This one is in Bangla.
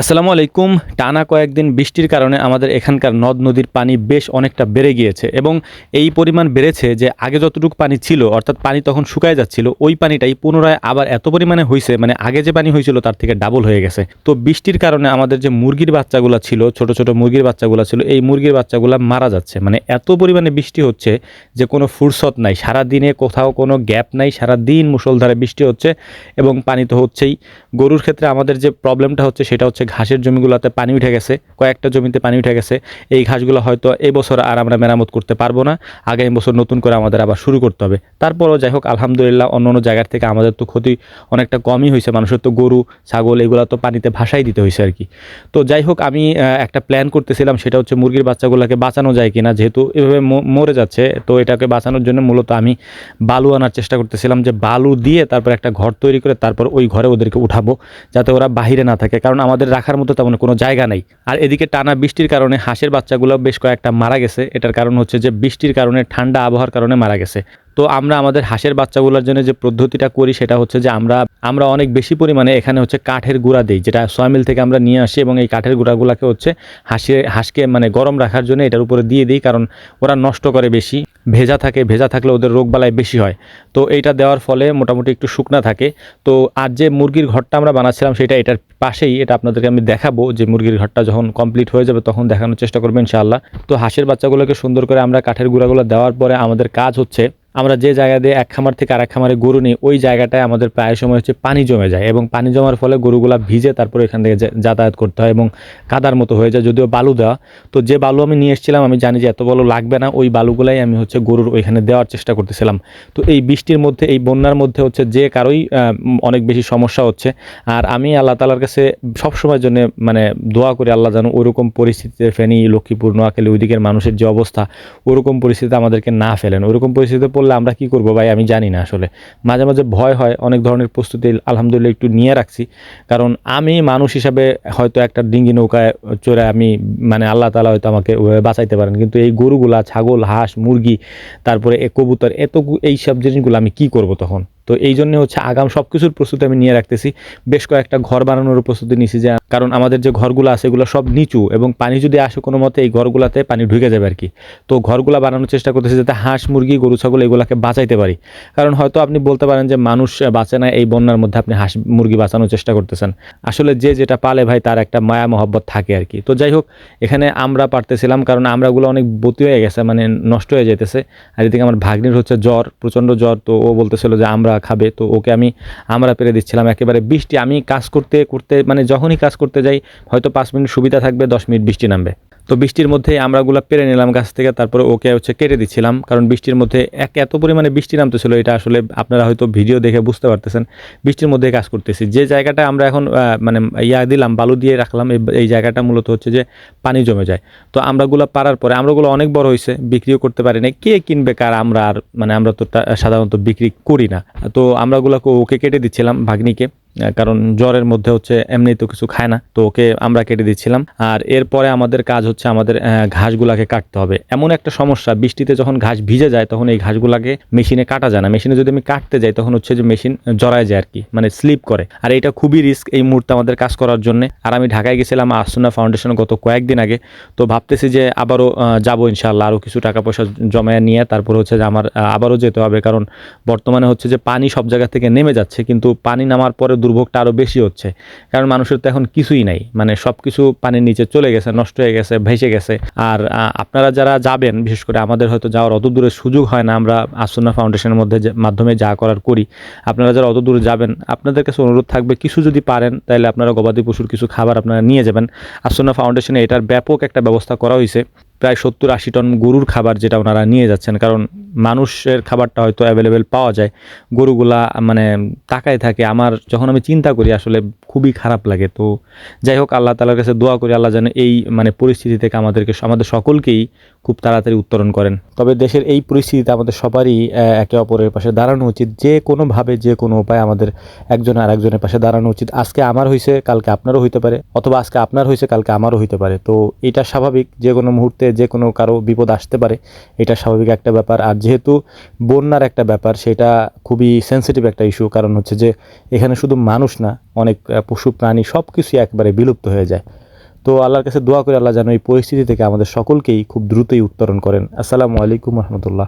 আসসালামু আলাইকুম। টানা কয়েকদিন বৃষ্টির কারণে আমাদের এখানকার নদ নদীর পানি বেশ অনেকটা বেড়ে গিয়েছে এবং এই পরিমাণ বেড়েছে যে আগে যতটুকু পানি ছিল, অর্থাৎ পানি তখন শুকায় যাচ্ছিল, ওই পানিটাই পুনরায় আবার এত পরিমাণে হয়েছে মানে আগে যে পানি হয়েছিল তার থেকে ডাবল হয়ে গেছে। তো বৃষ্টির কারণে আমাদের যে মুরগির বাচ্চাগুলো ছিল, ছোট ছোট মুরগির বাচ্চাগুলো ছিল, এই মুরগির বাচ্চাগুলো মারা যাচ্ছে। মানে এত পরিমাণে বৃষ্টি হচ্ছে যে কোনো ফুরসত নাই সারা দিনে কোথাও কোনো গ্যাপ নাই সারা দিন মুষলধারে বৃষ্টি হচ্ছে এবং পানি তো হচ্ছেই। গরুর ক্ষেত্রে আমাদের যে প্রবলেমটা হচ্ছে সেটা হচ্ছে ঘাসের জমিগুলোতে পানি উঠে গেছে, কয়েকটা জমিতে পানি উঠে গেছে। এই ঘাসগুলো হয়তো এবছর আর আমরা মেরামত করতে পারব না, আগামী বছর নতুন করে আমাদের আবার শুরু করতে হবে। তারপরও যাই হোক, আলহামদুলিল্লাহ অন্য অন্য জায়গার থেকে আমাদের তো ক্ষতি অনেকটা কমই হয়েছে। মানুষের তো গরু, ছাগল এগুলো তো পানিতে ভাসাই দিতে হয়েছে আর কি। তো যাই হোক, আমি একটা প্ল্যান করতেছিলাম, সেটা হচ্ছে মুরগির বাচ্চাগুলোকে বাঁচানো যায় কিনা, যেহেতু এভাবে মরে যাচ্ছে, তো এটাকে বাঁচানোর জন্য মূলত আমি বালু আনার চেষ্টা করতেছিলাম, যে বালু দিয়ে তারপর একটা ঘর তৈরি করে তারপর ওই ঘরে ওদেরকে উঠাবো যাতে ওরা বাহিরে না থাকে। কারণ আমাদের রাখার মতো তেমন কোনো জায়গা নেই। আর এদিকে টানা বৃষ্টির কারণে হাঁসের বাচ্চাগুলো বেশ কয়েকটা মারা গেছে। এটার কারণ হচ্ছে যে বৃষ্টির কারণে ঠান্ডা আবহাওয়ার কারণে মারা গেছে। তো আমরা আমাদের হাঁসের বাচ্চাগুলোর জন্য যে পদ্ধতিটা করি সেটা হচ্ছে যে আমরা আমরা অনেক বেশি পরিমাণে এখানে হচ্ছে কাঠের গুঁড়া দিই, যেটা সয়ামিল থেকে আমরা নিয়ে আসি এবং এই কাঠের গুঁড়াগুলোকে হচ্ছে হাঁসে, হাঁসকে মানে গরম রাখার জন্য এটার উপরে দিয়ে দিই, কারণ ওরা নষ্ট করে বেশি, ভেজা থাকে, ভেজা থাকলে ওদের রোগবালাই বেশি হয়। তো এইটা দেওয়ার ফলে মোটামুটি একটু শুকনা থাকে। তো আর যে মুরগির ঘরটা আমরা বানাচ্ছিলাম সেটা এটার পাশেই, এটা আপনাদেরকে আমি দেখাবো যে মুরগির ঘরটা যখন কমপ্লিট হয়ে যাবে তখন দেখানোর চেষ্টা করব ইনশাআল্লাহ। তো হাঁসের বাচ্চাগুলোকে সুন্দর করে আমরা কাঠের গুঁড়াগুলো দেওয়ার পরে আমাদের কাজ হচ্ছে আমরা যে জায়গা দিয়ে এক খামার থেকে আরেক খামারে গরু নিই, ওই জায়গাটায় আমাদের প্রায় সময় হচ্ছে পানি জমে যায় এবং পানি জমার ফলে গরুগুলা ভিজে তারপরে এখান থেকে যাতায়াত করতে হয় এবং কাদার মতো হয়ে যায়। যদিও বালু দেওয়া, তো যে বালু আমি নিয়ে এসেছিলাম, আমি জানি যে এত বালু লাগবে না, ওই বালুগুলাই আমি হচ্ছে গরুর ওইখানে দেওয়ার চেষ্টা করতেছিলাম। তো এই বৃষ্টির মধ্যে, এই বন্যার মধ্যে হচ্ছে যে কারোই অনেক বেশি সমস্যা হচ্ছে। আর আমি আল্লাহ তালার কাছে সবসময়ের জন্য মানে দোয়া করি, আল্লাহ যেন ওরকম পরিস্থিতিতে ফেনী, লক্ষ্মীপুর, নোয়াখালী ওই দিকের মানুষের যে অবস্থা, ওরকম পরিস্থিতিতে আমাদেরকে না ফেলেন। ওরকম পরিস্থিতিতে পড়লে আমরা কি করব ভাই? আমি জানি না আসলে। মাঝে মাঝে ভয় হয়, অনেক ধরনের প্রস্তুতি আলহামদুলিল্লাহ একটু নিয়ে রাখছি। কারণ আমি মানুষ হিসাবে হয়তো একটা ডিঙ্গি নৌকায় চড়ে আমি মানে আল্লাহ তালা হয়তো আমাকে বাঁচাইতে পারেন। কিন্তু এই গরুগুলা, ছাগল, হাঁস, মুরগি, তারপরে কবুতর, এত এই সব জিনিসগুলো আমি কি করব তখন? তো এই জন্য হচ্ছে আগাম সব কিছুর প্রস্তুতি আমি নিয়ে রাখতেছি। বেশ কয়েকটা ঘর বানানোর প্রস্তুতি নিছি যে, কারণ আমাদের যে ঘরগুলো আছে এগুলো সব নিচু এবং পানি যদি আসে কোনো মতে এই ঘরগুলোতে পানি ঢুকে যাবে আর কি তো ঘরগুলো বানানোর চেষ্টা করতেছি যাতে হাঁস, মুরগি, গরু, ছাগল এগুলোকে বাঁচাইতে পারি। কারণ হয়তো আপনি বলতে পারেন যে মানুষ বাঁচে না এই বন্যার মধ্যে আপনি হাঁস, মুরগি বাঁচানোর চেষ্টা করতেছেন। আসলে যে যেটা পালে ভাই তার একটা মায়া, মহব্বত থাকে আর কি তো যাই হোক, এখানে আমরা পারতেছিলাম কারণ আমরাগুলো অনেক বতি হয়ে গেছে মানে নষ্ট হয়ে যেতেছে আর এদিকে আমার ভাগ্নির হচ্ছে জ্বর, প্রচণ্ড জ্বর, তো ও বলতেছিল যে আমরা খাবে, তো ওকে আমি আমরা পেরে দিচ্ছিলাম। একেবারে বৃষ্টি, আমি কাজ করতে করতে মানে যখনই কাজ করতে যাই, হয়তো পাঁচ মিনিট সুবিধা থাকবে, দশ মিনিট বৃষ্টি নামবে। তো বৃষ্টির মধ্যে আমরাগুলো পেরে নিলাম গাছ থেকে, তারপরে ওকে হচ্ছে কেটে দিচ্ছিলাম কারণ বৃষ্টির মধ্যে এক এত পরিমাণে বৃষ্টি নামতেছিল, এটা আসলে আপনারা হয়তো ভিডিও দেখে বুঝতে পারতেছেন। বৃষ্টির মধ্যে কাজ করতেছি। যে জায়গাটা আমরা এখন মানে ইয়া দিলাম, বালু দিয়ে রাখলাম, এই- জায়গাটা মূলত হচ্ছে যে পানি জমে যায়। তো আমরাগুলো পারার পরে, আমরাগুলো অনেক বড় হয়েছে বিক্রিও করতে পারি না কে কিনবে, কার, আমরা আর মানে আমরা তো সাধারণত বিক্রি করি না। তো আমরাগুলোকে ওকে কেটে দিচ্ছিলাম ভাগ্নিকে। কারণ জ্বরের মধ্যে হচ্ছে এমনি তো কিছু খায় না, তো ওকে আমরা কেটে দিচ্ছিলাম। আর এরপরে আমাদের কাজ হচ্ছে আমাদের ঘাসগুলাকে কাটতে হবে। এমন একটা সমস্যা, বৃষ্টিতে যখন ঘাস ভিজে যায় তখন এই ঘাসগুলাকে মেশিনে কাটা যায় না। মেশিনে যদি আমি কাটতে যাই তখন হচ্ছে যে মেশিন জড়ায় যায় আর কি মানে স্লিপ করে। আর এটা খুবই রিস্ক এই মুহূর্তে আমাদের কাজ করার জন্য। আর আমি ঢাকায় গেছিলাম আসুনা ফাউন্ডেশন গত কয়েকদিন আগে, তো ভাবতেছি যে আবারও যাব ইনশাল্লাহ আরও কিছু টাকা পয়সা জমায় নিয়ে তারপর হচ্ছে যে আমার আবারও যেতে হবে। কারণ বর্তমানে হচ্ছে যে পানি সব জায়গা থেকে নেমে যাচ্ছে, কিন্তু পানি নামার পরে দুর্ভোগটা আরও বেশি হচ্ছে। কারণ মানুষের তো এখন কিছুই নাই। মানে সব কিছু পানির নিচে চলে গেছে, নষ্ট হয়ে গেছে, ভেসে গেছে। আর আপনারা যারা যাবেন, বিশেষ করে আমাদের হয়তো যাওয়ার অত দূরে সুযোগ হয় না, আমরা আসুনা ফাউন্ডেশনের মধ্যে মাধ্যমে যা করার করি, আপনারা যারা অত দূরে যাবেন, আপনাদের কাছে অনুরোধ থাকবে, কিছু যদি পারেন তাহলে আপনারা গবাদি পশুর কিছু খাবার আপনারা নিয়ে যাবেন। আসুনা ফাউন্ডেশনে এটার ব্যাপক একটা ব্যবস্থা করা হয়েছে প্রায় সত্তর আশি টন গরুর খাবার যেটা ওনারা নিয়ে যাচ্ছেন, কারণ মানুষের খাবারটা হয়তো অ্যাভেলেবেল পাওয়া যায়। গরুগুলা মানে তাকায় থাকে। আমার যখন আমি চিন্তা করি, আসলে খুবই খারাপ লাগে। তো যাই হোক, আল্লাহ তালার কাছে দোয়া করি, আল্লাহ যেন এই মানে পরিস্থিতি থেকে আমাদেরকে, আমাদের সকলকেই খুব তাড়াতাড়ি উত্তরণ করেন। তবে দেশের এই পরিস্থিতিতে আমাদের সবারই একে অপরের পাশে দাঁড়ানো উচিত। যে কোনোভাবে, যে কোনো উপায়ে আমাদের একজন আর একজনের পাশে দাঁড়ানো উচিত। আজকে আমার হয়েছে কালকে আপনারও হইতে পারে, অথবা আজকে আপনার হয়েছে কালকে আমারও হইতে পারে। তো এটা স্বাভাবিক, যে কোনো মুহূর্তে যে কোনো কারও বিপদ আসতে পারে, এটা স্বাভাবিক একটা ব্যাপার। আর যেহেতু বন্যার একটা ব্যাপার, সেটা খুবই সেন্সিটিভ একটা ইস্যু কারণ হচ্ছে যে এখানে শুধু মানুষ না, অনেক পশু, প্রাণী সব কিছুই একবারে বিলুপ্ত হয়ে যায়। তো আল্লাহর কাছে দোয়া করে আল্লাহ যেন এই পরিস্থিতি থেকে আমাদের সকলকেই খুব দ্রুতই উত্তরণ করেন। আসসালামু আলাইকুম রহমতুল্লাহ।